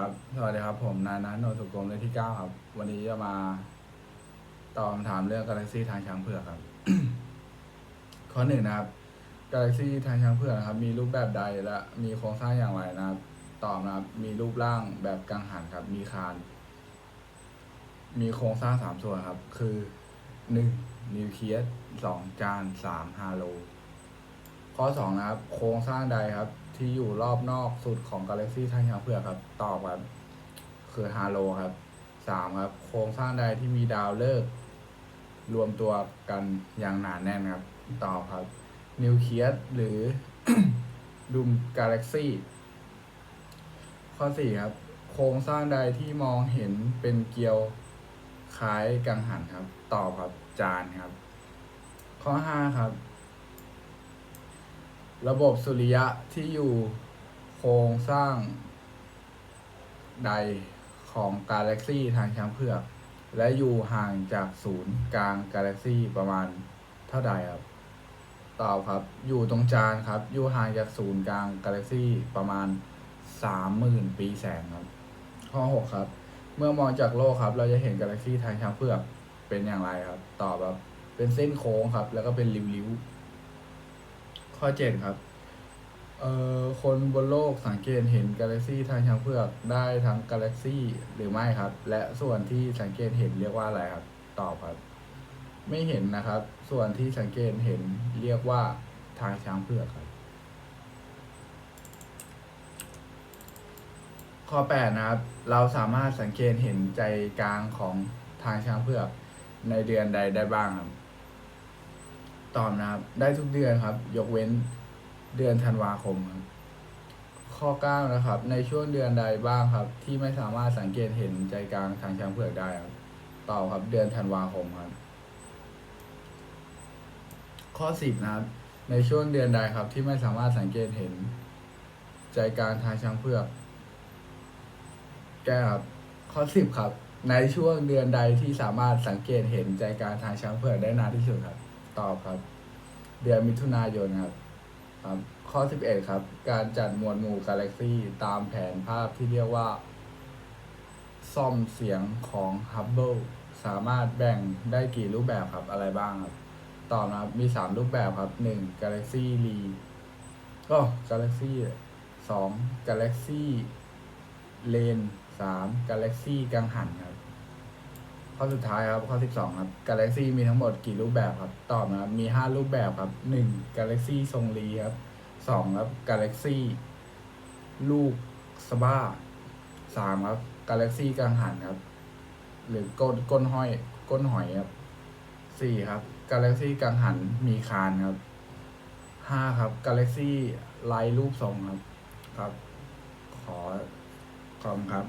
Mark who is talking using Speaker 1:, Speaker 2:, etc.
Speaker 1: ครับ สวัสดีครับ ผมนายนัทโนสุกรมเลขที่เก้าครับ วันนี้จะมาตอบคำถามเรื่องกาแล็กซี่ทางช้างเผือกครับ ข้อหนึ่งนะครับกาแล็กซี่ทางช้างเผือกนะครับ มีรูปแบบใดและมีโครงสร้างอย่างไรนะครับ ตอบนะครับ มีรูปร่างแบบกังหันครับ มีคาน มีโครงสร้างสามส่วนครับ คือหนึ่งนิวเคลียสสองจานสามฮาโล ข้อสองนะครับ โครงสร้างใดครับ ที่อยู่รอบนอกสุดของกาแล็กซี่ทางช้างเผือกครับ ตอบครับ คือฮาโลครับสามครับ โครงสร้างใดที่มีดาวฤกษ์รวมตัวกันอย่างหนาแน่นครับ ตอบครับ นิวเคลียสหรือ ดุมกาแล็กซี่ ข้อสี่ครับ โครงสร้างใดที่มองเห็นเป็นเกลียวคล้ายกังหันครับ ตอบครับ จานครับ ข้อห้าครับ ระบบสุริยะที่อยู่โครงสร้าง ใดของกาแล็กซี่ทางช้างเผือก และอยู่ห่างจากศูนย์กลางกาแล็กซี่ประมาณเท่าใดครับตอบครับ อยู่ตรงจานครับ อยู่ห่างจากศูนย์กลางกาแล็กซี่ประมาณสามหมื่นปีแสงครับ ข้อหกครับ เมื่อมองจากโลกครับ เราจะเห็นกาแล็กซี่ทางช้างเผือกเป็นอย่างไรครับ ตอบครับ เป็นเส้นโค้งครับ แล้วก็เป็นริ้วๆ ข้อเจ็ดครับเอ่อคนบนโลกสังเกตเห็นกาแล็กซี่ทางช้างเผือกได้ทั้งกาแล็กซี่หรือไม่ครับ และส่วนที่สังเกตเห็นเรียกว่าอะไรครับ ตอบครับ ไม่เห็นนะครับ ส่วนที่สังเกตเห็นเรียกว่าทางช้างเผือกครับ ข้อแปดนะครับ เราสามารถสังเกตเห็นใจกลางของทางช้างเผือกในเดือนใดได้บ้างครับ ตอบนะครับ ได้ทุกเดือนครับ ยกเว้นเดือนธันวาคมครับข้อเก้านะครับ ในช่วงเดือนใดบ้างครับ ที่ไม่สามารถสังเกตเห็นใจกลางทางช้างเผือกได้ครับตอบครับ เดือนธันวาคมครับ ข้อสิบนะครับ ในช่วงเดือนใดครับ ที่ไม่สามารถสังเกตเห็น ใจกลางทางช้างเผือก แก้ครับ ข้อสิบครับ ในช่วงเดือนใดที่สามารถสังเกตเห็นใจกลางทางช้างเผือกได้นานที่สุดครับ ตอบครับ เดือนมิถุนายนครับ ครับ ข้อสิบเอ็ดครับ การจัดหมวดหมู่กาแล็กซี่ตามแผนภาพที่เรียกว่า ซ่อมเสียงของฮับเบิลสามารถแบ่งได้กี่รูปแบบครับอะไรบ้างครับ ตอบนะครับมีสามรูปแบบครับหนึ่ง Galaxy r e ก็ Galaxy สอง Galaxy Lane สาม Galaxy กังหันครับ ข้อสุดท้ายครับข้อสิบสองครับ Galaxy มีทั้งหมดกี่รูปแบบครับ ตอบนะครับมีห้ารูปแบบครับหนึ่ง Galaxy ทรงรีครับสองครับ Galaxy ลูกสบ้าสามครับ Galaxy กังหันครับ หรือก้นก้นห้อยก้นหอยครับสี่ครับ Galaxy กังหันมีคานครับห้าครับ Galaxy ไลท์รูปทรงครับครับ ขอขอบครับ